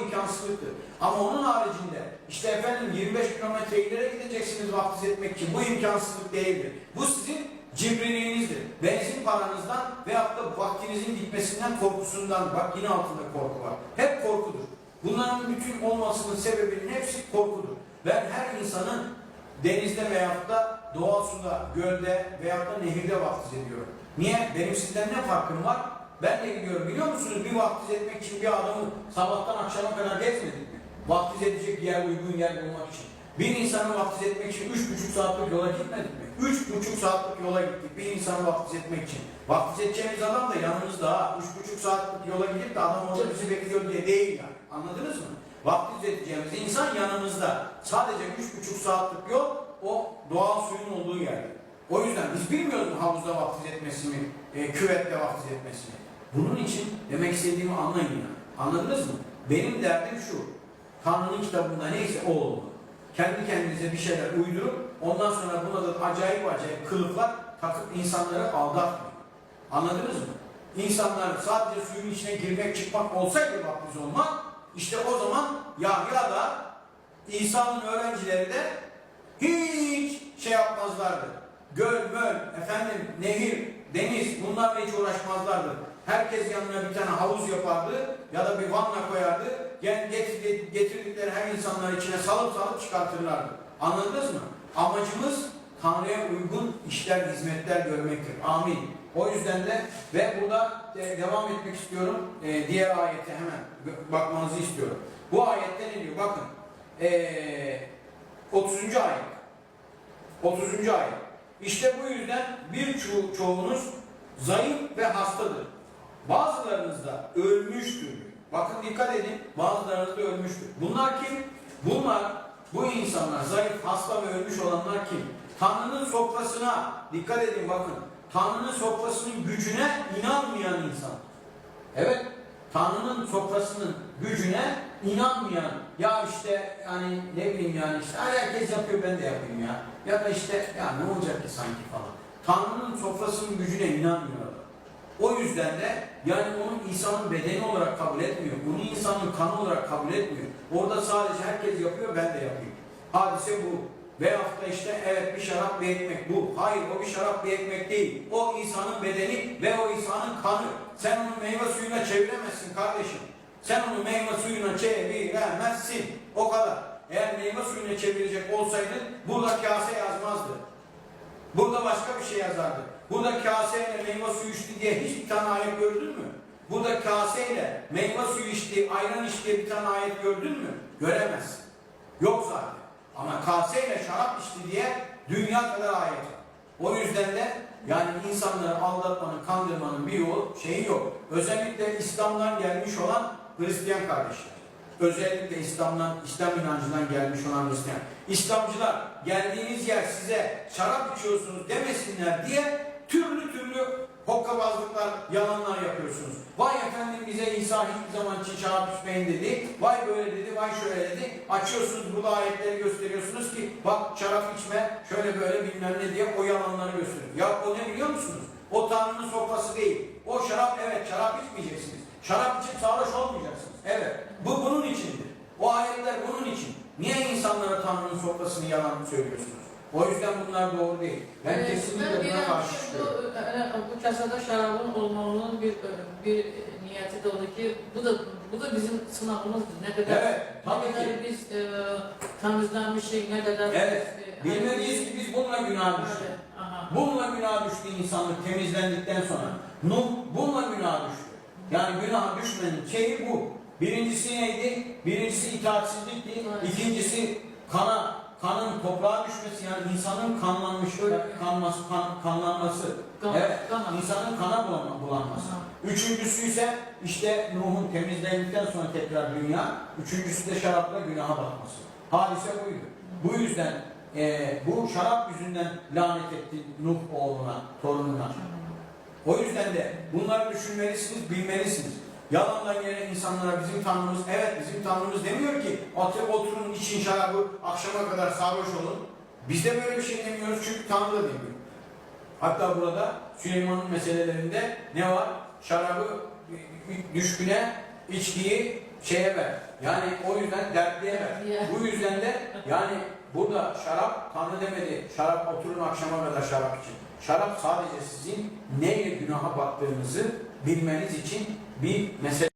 imkansızlıktır. Ama onun haricinde işte efendim 25 kilometre ileri gideceksiniz vaftiz etmek için. Bu imkansızlık değildir. Bu sizin cimriliğinizdir. Benzin paranızdan veyahut da vaktinizin gitmesinden korkusundan bak yine altında korku var. Hep korkudur. Bunların bütün olmasının sebebinin hepsi korkudur. Ben her insanın denizde veyahut da doğal suda, gölde veyahut da nehirde vaftiz ediyorum. Niye? Benim sizden ne farkım var? Ben de gidiyorum biliyor musunuz? Bir vaftiz etmek için bir adamı sabahtan akşama kadar gezmedik mi? Vaftiz edecek yer, uygun yer bulmak için. Bir insanı vaftiz etmek için üç buçuk saatlik yola gitmedik mi? Üç buçuk saatlik yola gittik bir insanı vaftiz etmek için. Vaftiz edeceğimiz adam da yanımızda. Üç buçuk saatlik yola gidip de adam orada bizi bekliyor diye değil yani. Anladınız mı? Vaftiz edeceğimiz insan yanımızda. Sadece üç buçuk saatlik yol o doğal suyun olduğu yerde. O yüzden biz bilmiyoruz havuzda vaftiz etmesini, e, küvette vaftiz etmesini. Bunun için demek istediğimi anlayın yani. Anladınız mı? Benim derdim şu. Tanrı'nın kitabında neyse o olmalı. Kendi kendinize bir şeyler uydurup ondan sonra buna da acayip acayip kılıflar takıp insanları aldatmayın. Anladınız mı? İnsanlar sadece suyun içine girmek çıkmak olsaydı vaftiz olmak işte o zaman Yahya da İsa'nın öğrencileri de hiç şey yapmazlardı. Göl, möl, efendim nehir, deniz bunlarla hiç uğraşmazlardı. Herkes yanına bir tane havuz yapardı ya da bir vanna koyardı. Gel getir- getirdikleri her insanlar içine salıp salıp çıkartırlardı. Anladınız mı? Amacımız Tanrı'ya uygun işler, hizmetler görmektir. Amin. O yüzden de ve burada e, devam etmek istiyorum. E, diğer ayete hemen bakmanızı istiyorum. Bu ayette ne diyor? Bakın. E, 30. ayet. 30. ayet. İşte bu yüzden birçoğunuz çoğunuz zayıf ve hastadır. Bazılarınız da ölmüştür. Bakın dikkat edin. Bazılarınız da ölmüştür. Bunlar kim? Bunlar bu insanlar zayıf, hasta ve ölmüş olanlar kim? Tanrı'nın sofrasına dikkat edin bakın. Tanrı'nın sofrasının gücüne inanmayan insan. Evet. Tanrı'nın sofrasının gücüne inanmayan ya işte yani ne bileyim yani işte "Ay, herkes yapıyor ben de yapayım ya. Ya da işte ya ne olacak ki sanki falan. Tanrı'nın sofrasının gücüne inanmıyor. O yüzden de yani onu İsa'nın bedeni olarak kabul etmiyor. Bunu insanın kanı olarak kabul etmiyor. Orada sadece herkes yapıyor ben de yapayım. Hadise bu. Veyahut da işte evet bir şarap bir ekmek bu. Hayır o bir şarap bir ekmek değil. O İsa'nın bedeni ve o İsa'nın kanı. Sen onu meyve suyuna çeviremezsin kardeşim. Sen onu meyve suyuna çeviremezsin. O kadar. Eğer meyve suyuna çevirecek olsaydın burada kase yazmazdı. Burada başka bir şey yazardı. Burada kaseyle meyve suyu içti diye hiçbir tane ayet gördün mü? Burada kaseyle meyve suyu içti, ayran içti bir tane ayet gördün mü? Göremezsin. Yok zaten. Ama kaseyle şarap içti diye dünya kadar ayet var. O yüzden de yani insanları aldatmanın, kandırmanın bir yolu şeyi yok. Özellikle İslam'dan gelmiş olan Hristiyan kardeşler. Özellikle İslam'dan, İslam inancından gelmiş olan Hristiyan. İslamcılar geldiğiniz yer size şarap içiyorsunuz demesinler diye türlü türlü hokkabazlıklar, yalanlar yapıyorsunuz. Vay efendim bize İsa hiçbir zaman için şarap içmeyin dedi. Vay böyle dedi, vay şöyle dedi. Açıyorsunuz burada ayetleri gösteriyorsunuz ki bak şarap içme, şöyle böyle bilmem ne diye o yalanları gösteriyor. Ya o ne biliyor musunuz? O Tanrı'nın sofrası değil. O şarap evet şarap içmeyeceksiniz. Şarap içip sarhoş olmayacaksınız. Evet. Bu bunun içindir. O ayetler bunun için. Niye insanlara Tanrı'nın sofrasını yalan söylüyorsunuz? O yüzden bunlar doğru değil. Ben Ee, kesinlikle bir buna karşı çıkıyorum. Bu, e, bu kasada şarabın olmalarının bir bir niyeti de oldu ki bu da bu da bizim sınavımızdır. Ne kadar Evet, tabii ne kadar ki. biz e, temizlenmişik, ne kadar Evet. biz, e, Bilmeliyiz ki biz bununla günah düştük. Evet, aha. Bununla günah düştü insanlık temizlendikten sonra. Nuh bununla günah düştü. Yani günah düşmenin şeyi bu. Birincisi neydi? Birincisi itaatsizlikti. Evet. İkincisi kana, kanın toprağa düşmesi yani insanın kanlanmış, kanması, kan, kanlanması. Kan- evet, kan- insanın kana bulanma, bulanması. Üçüncüsü ise işte Nuh'un temizlendikten sonra tekrar dünya. Üçüncüsü de şarapla günaha batması. Hadise buydu. Bu yüzden e, bu şarap yüzünden lanet etti Nuh oğluna, torununa. O yüzden de bunları düşünmelisiniz, bilmelisiniz. Yalandan gelen insanlara bizim Tanrımız, evet bizim Tanrımız demiyor ki "Atı oturun için şarabı akşama kadar sarhoş olun. Biz de böyle bir şey demiyoruz çünkü Tanrı da demiyor. Hatta burada Süleyman'ın meselelerinde ne var? Şarabı düşküne, içkiyi şeye ver. Yani o yüzden dertliye ver. Bu yüzden de yani burada şarap Tanrı demedi. Şarap oturun akşama kadar şarap için. Şarap sadece sizin neyle günaha battığınızı bilmeniz için bir mesele.